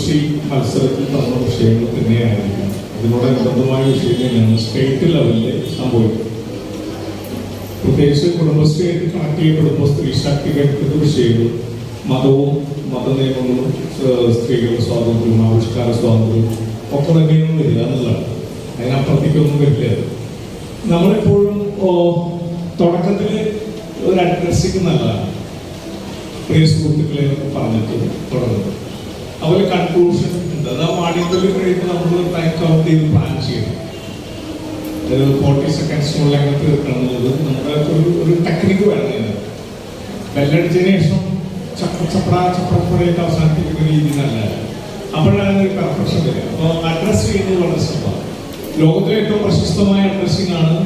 University മത്സരത്തിൽ തന്ന വിഷയങ്ങൾ തന്നെയായിരിക്കും ഇതിനോടനുബന്ധമായ വിഷയം തന്നെയാണ് സ്റ്റേറ്റ് ലെവലിൽ സംഭവിക്കും പ്രത്യേകിച്ച് കുടുംബശ്രീ കണക്ട് ചെയ്യപ്പെടുമ്പോൾ സ്ത്രീ ശാക്തീകരിക്കുന്ന വിഷയങ്ങൾ മതവും മത നിയമങ്ങളും സ്ത്രീകളുടെ സ്വാതന്ത്ര്യവും ആവിഷ്കാര സ്വാതന്ത്ര്യവും ഒക്കെ തന്നെയൊന്നും വരിക എന്നുള്ളതാണ്. അതിനപ്പുറത്തേക്കൊന്നും വരില്ല. നമ്മളെപ്പോഴും തുടക്കത്തിൽ ഒരു അഡ്രസ്സിങ് നല്ലതാണ്. പ്രിയ സുഹൃത്തുക്കളെ പറഞ്ഞിട്ട് തുടങ്ങുന്നത്. അതുപോലെ കൺക്ലൂഷൻ ഉണ്ട് അത് പാഠ്യത്തിൽ കഴിയുമ്പോൾ നമ്മൾ ടൈം കൗണ്ട് ചെയ്ത് പ്ലാൻ ചെയ്യണം. ഫോർട്ടി സെക്കൻഡ്സിനുള്ള അങ്ങനെ തീർക്കണം നമ്മുടെ ഒരു ഒരു ടെക്നിക്ക് വേണം ഇതിന് ബെല്ലടിച്ചതിന് ശേഷം ചപ്പ ചപ്പറ ചപ്പടപ്പടയൊക്കെ അവസാനിപ്പിക്കുന്ന രീതി നല്ലതല്ല. അപ്പോഴാണ് ഒരു പെർഫെക്ഷൻ വരിക. അപ്പോൾ അഡ്രസ് ചെയ്യുന്നത് വളരെ സുഖമാണ് ലോകത്തിലെ ഏറ്റവും പ്രശസ്തമായ അഡ്രസ്സിംഗ് ആണ്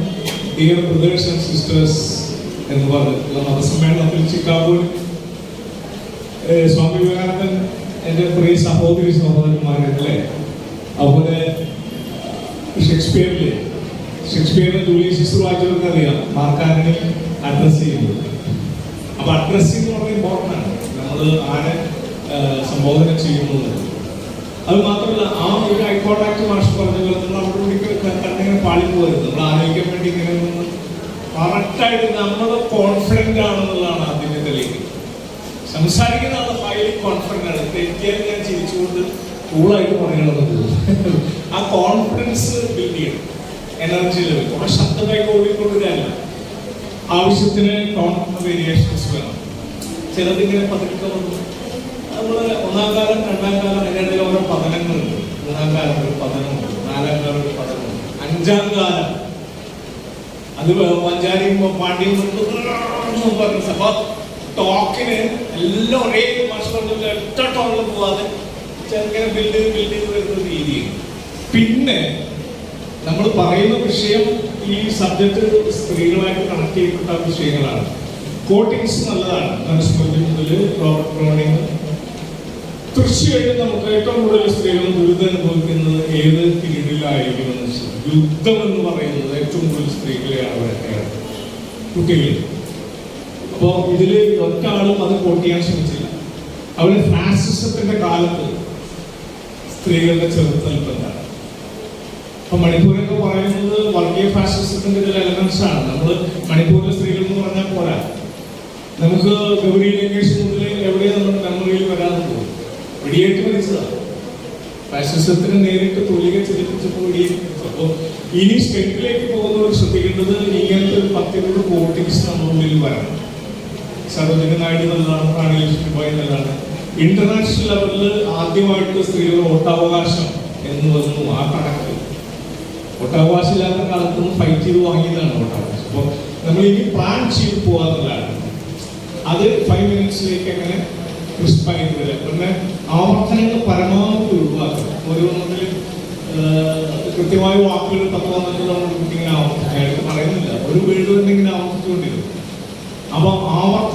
ഡിയർ ബ്രദേഴ്സ് ആൻഡ് സിസ്റ്റേഴ്സ് എന്ന് പറഞ്ഞിട്ടുള്ള മതസമ്മേളനത്തിൽ ചിക്കാഗോയിൽ. സ്വാമി വിവേകാനന്ദൻ എന്റെ പ്രിയ സഹോദരി സഹോദരന്മാരല്ലേ അതുപോലെ ഷേക്സ്പിയറിലെ ഷേക്സ്പിയറിനെ ജൂലി ശിശു വായിച്ചവർക്ക് അറിയാം മാർക്കാരനെ അഡ്രസ് ചെയ്യുന്നത്. അപ്പൊ അഡ്രസ് എന്ന് പറഞ്ഞാൽ ഇമ്പോർട്ടന്റ് ആണ്. നമ്മൾ ആരെ സംബോധന ചെയ്യുന്നത്. അത് മാത്രമല്ല ആ ഒരു ഐ കോൺടാക്ട് മാഷ് പറഞ്ഞ പോലെ നമ്മൾ അവിടെ കൂടി കണ്ടിങ്ങനെ പാളി പോകരുത് നമ്മൾ ആലോചിക്കാൻ വേണ്ടി ഇങ്ങനെ കറക്റ്റായിട്ട് നമ്മൾ കോൺഫിഡന്റ് ആണെന്നുള്ളതാണ് അതിന്റെ തെളിവ്. സംസാരിക്കുന്ന തെറ്റിയാൽ ഞാൻ ചിരിച്ചുകൊണ്ട് കൂളായിട്ട് പറയണമെന്ന് ആ കോൺഫിഡൻസ് ബിൽഡ് ചെയ്യണം എനർജി ലെവൽ കുറെ ശബ്ദമായി ഓടിക്കൊണ്ടിരിക്കാനല്ല ആവശ്യത്തിന് വേരിയേഷൻസ് വേണം ചിലതിങ്ങനെ പതുക്കെ വന്നു നമ്മൾ ഒന്നാം കാലം രണ്ടാം കാലം അതിനിടയിൽ ഓരോ പതനങ്ങളുണ്ട് മൂന്നാം കാലം ഒരു പതനമുണ്ട് നാലാം കാലം ഒരു പതനമുണ്ട് അഞ്ചാം കാലം അത് പഞ്ചാരിയും പാണ്ഡ്യം പറഞ്ഞു അപ്പൊ ടോക്കിന് എല്ലാം ഒരേ മാഷ് പറഞ്ഞിട്ട് ഒറ്റ ടോണിൽ പോവാതെ ചെറുങ്ങനെ ബിൽഡ് ബിൽഡ് ചെയ്ത് വരുന്ന രീതിയാണ് പിന്നെ നമ്മൾ പറയുന്ന വിഷയം ഈ സബ്ജക്റ്റ് സ്ത്രീകളായിട്ട് കണക്ട് ചെയ്യപ്പെട്ട വിഷയങ്ങളാണ്. കോട്ടിങ്സ് നല്ലതാണ്. മനുസ്മൃതി മുതൽ തീർച്ചയായിട്ടും നമുക്ക് ഏറ്റവും കൂടുതൽ സ്ത്രീകൾ ദുരിതം അനുഭവിക്കുന്നത് ഏത് പീരീഡിലായിരിക്കുമെന്ന് യുദ്ധം എന്ന് പറയുന്നത് ഏറ്റവും കൂടുതൽ സ്ത്രീകളെയാണ് ആവരക്കാണ് കുട്ടികൾ അപ്പോൾ ഇതിൽ ഒറ്റ ആളും അത് കോട്ട് ശ്രമിച്ചില്ല. അവർ ഫാസിസത്തിന്റെ കാലത്ത് സ്ത്രീകളുടെ ചെറുത്തൽപ്പെട്ടാണ് അപ്പൊ മണിപ്പൂരൊക്കെ പറയുന്നത് വർഗീയ ഫാസിസത്തിന്റെ ചില എലമെന്റ്സ് ആണ്. നമ്മൾ മണിപ്പൂരിലെ സ്ത്രീകൾ എന്ന് പറഞ്ഞാൽ പോരാ. നമുക്ക് ഗൗരി ലങ്കേഷ് മുതൽ എവിടെ നമ്മുടെ മെമ്മറിയിൽ വരാതെ പോകും. വെടിയേറ്റ് മരിച്ചതാണ് ഫാസിസത്തിന് നേരിട്ട് തുലിക ചലിപ്പിച്ചപ്പോൾ വെടിയേറ്റ് ഇനി സ്റ്റെപ്പിലേക്ക് പോകുന്നവർ ശ്രദ്ധിക്കേണ്ടത് ഇങ്ങനത്തെ ഒരു പത്തിനോട് പോളിറ്റിക്സ് നമ്മുടെ ഉള്ളിൽ വരണം. സരോജിനി നായിഡു നല്ലതാണ് റാണി ഇന്റർനാഷണൽ ലെവലിൽ ആദ്യമായിട്ട് സ്ത്രീകളുടെ വോട്ടവകാശം എന്ന് വന്നു ആ കണക്ക് വോട്ടവകാശം ഇല്ലാത്ത കാലത്ത് ഫൈറ്റ് ചെയ്ത് വാങ്ങിയതാണ് വോട്ടവകാശം. അപ്പോൾ നമ്മൾ ഇനി പ്ലാൻ ചെയ്ത് പോകാന്നുള്ളതാണ് അത് ഫൈവ് മിനിറ്റ്സിലേക്ക് അങ്ങനെ ക്രിസ്പായിട്ട് വരാം പിന്നെ ആവർത്തനങ്ങൾ പരമാവധി ഒഴിവാക്കുക. ഓരോന്നതിൽ കൃത്യമായ വാക്കുകൾ പത്ത് പന്ത്രണ്ട് തവണ ഇങ്ങനെ ആവർത്തിക്കുക പറയുന്നില്ല. ഒരു വീട് തന്നെ ഇങ്ങനെ ആവർത്തിച്ചുകൊണ്ടിരുന്നു അപ്പൊ ആവർത്തനങ്ങൾ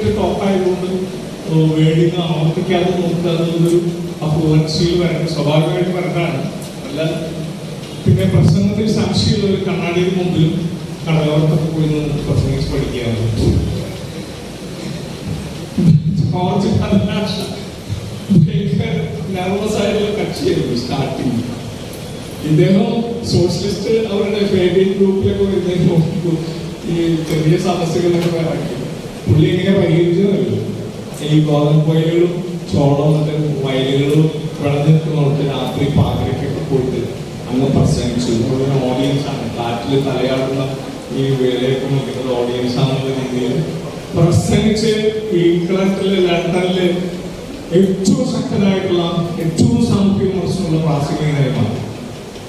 മിനിറ്റ് ടോപ്പ് ആയതുകൊണ്ട് ആവർത്തിക്കാതെ നോക്കുക എന്നുള്ളൊരു ഫ്ലുവൻസിയിൽ വരണം. സ്വാഭാവികമായിട്ട് വരണ്ടാണ് അല്ല പിന്നെ പ്രസംഗത്തിൽ സാക്ഷിയുള്ള ഒരു കണ്ണാടിയുടെ മുമ്പിലും കടലോരത്തൊക്കെ പോയി നിന്ന് പ്രസംഗിച്ച് കക്ഷിയായിരുന്നു സ്റ്റാർട്ടിങ് സോഷ്യലിസ്റ്റ് അവരുടെ ഗ്രൂപ്പിലൊക്കെ ഈ ചെറിയ സമസ്യകളൊക്കെ പുള്ളി ഇങ്ങനെ പരിഹരിച്ചതല്ലോ? ഈ ഗോതമ്പ് വയലുകളും ചോളം മറ്റേ വയലുകളും വിളഞ്ഞു നിൽക്കുന്നവർക്ക് രാത്രി പാതിരക്കൊക്കെ പോയിട്ട് അങ്ങ് പ്രസംഗിച്ചു. മുഴുവൻ ഓഡിയൻസ് ആണ്. കാറ്റിൽ തലയാടുന്ന ഈ വേലയൊക്കെ നോക്കുന്നത് ഓഡിയൻസ് ആണെന്നുള്ള രീതിയിൽ പ്രസംഗിച്ച് ഇംഗ്ലണ്ടിൽ ലണ്ടനിൽ ഏറ്റവും ശക്തനായിട്ടുള്ള ഏറ്റവും സാമൂഹ്യ മനസ്സിലുള്ള പ്രാസംഗികനായി മാറി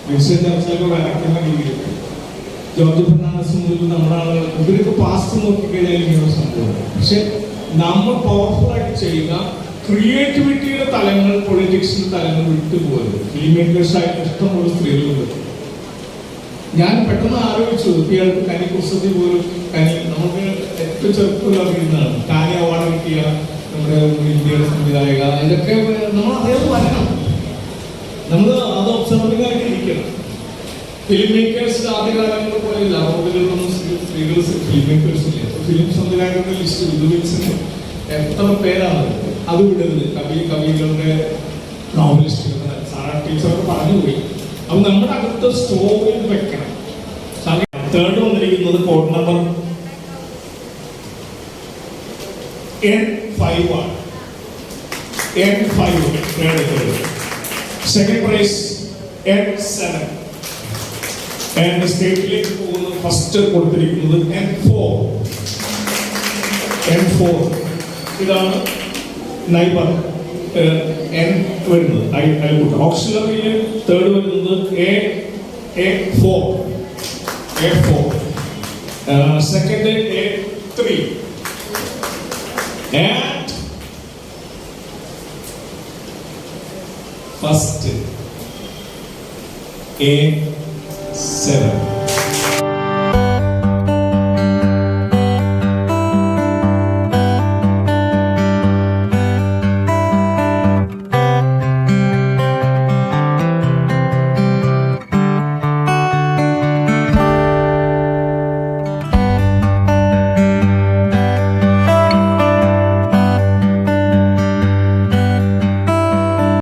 വിൻസൻ ചർച്ചൊക്കെ വരയ്ക്കുന്ന രീതിയിൽ ജോർജ് ഫെർണാണ്ടസ് മുതൽ ആളുകൾ ഇവരൊക്കെ പാസ്റ്റ് നോക്കിക്കഴിഞ്ഞാൽ ഇങ്ങനെ സംഭവം. പക്ഷെ നമ്മൾ പവർഫുൾ ആയിട്ട് ചെയ്യുക ക്രിയേറ്റിവിറ്റിയുടെ തലങ്ങൾ പൊളിറ്റിക്സിന്റെ തലങ്ങൾ വിട്ടുപോകരുത്. ഫിലിം മേക്കേഴ്സ് ആയിട്ട് ഇഷ്ടമുള്ള സ്ത്രീകളുണ്ട്. ഞാൻ പെട്ടെന്ന് ആലോചിച്ചു ഇയാൾക്ക് കനി കുസൃതി പോലും കനി നമുക്ക് ഏറ്റവും ചെറുപ്പം അറിയുന്നതാണ് കാനി അവാർഡ് കിട്ടിയ നമ്മുടെ ഇന്ത്യയുടെ സംവിധായക. ഇതൊക്കെ നമ്മൾ അതേപോലെ വരണം. നമ്മൾ അത് ആയിട്ട് ഇരിക്കണം. ഫിലിം മേക്കേഴ്സ് ആദ്യകാലങ്ങളിൽ പോലെയല്ല റോഡുകളിലൊന്നും സ്ത്രീകൾ ഫിലിം മേക്കേഴ്സ് ഇല്ല. ഫിലിം സംവിധായകരുടെ ലിസ്റ്റ് വിധുവിൽസിന് എത്ര പേരാണ് അത് വിടരുത് കവി കവികളുടെ നോവലിസ്റ്റുകൾ സാറാ ടീച്ചറൊക്കെ പറഞ്ഞു പോയി. അപ്പൊ നമ്മുടെ അടുത്ത സ്റ്റോറിൽ വെക്കണം. തേർഡ് വന്നിരിക്കുന്നത് കോഡ് നമ്പർ എൻ ഫൈവ് ആണ് N five third third second prize N and സ്റ്റേറ്റിലേക്ക് പോകുന്നത് ഫസ്റ്റ് കൊടുത്തിരിക്കുന്നത് എൻ ഫോർ എൻ ഫോർ ഇതാണ് നൈബർ എൻ വരുന്നത് ഐ അയൽക്കൂട്ടം ഓക്സിലറിയിൽ തേർഡ് വരുന്നത് A A four A four second A three and first A seven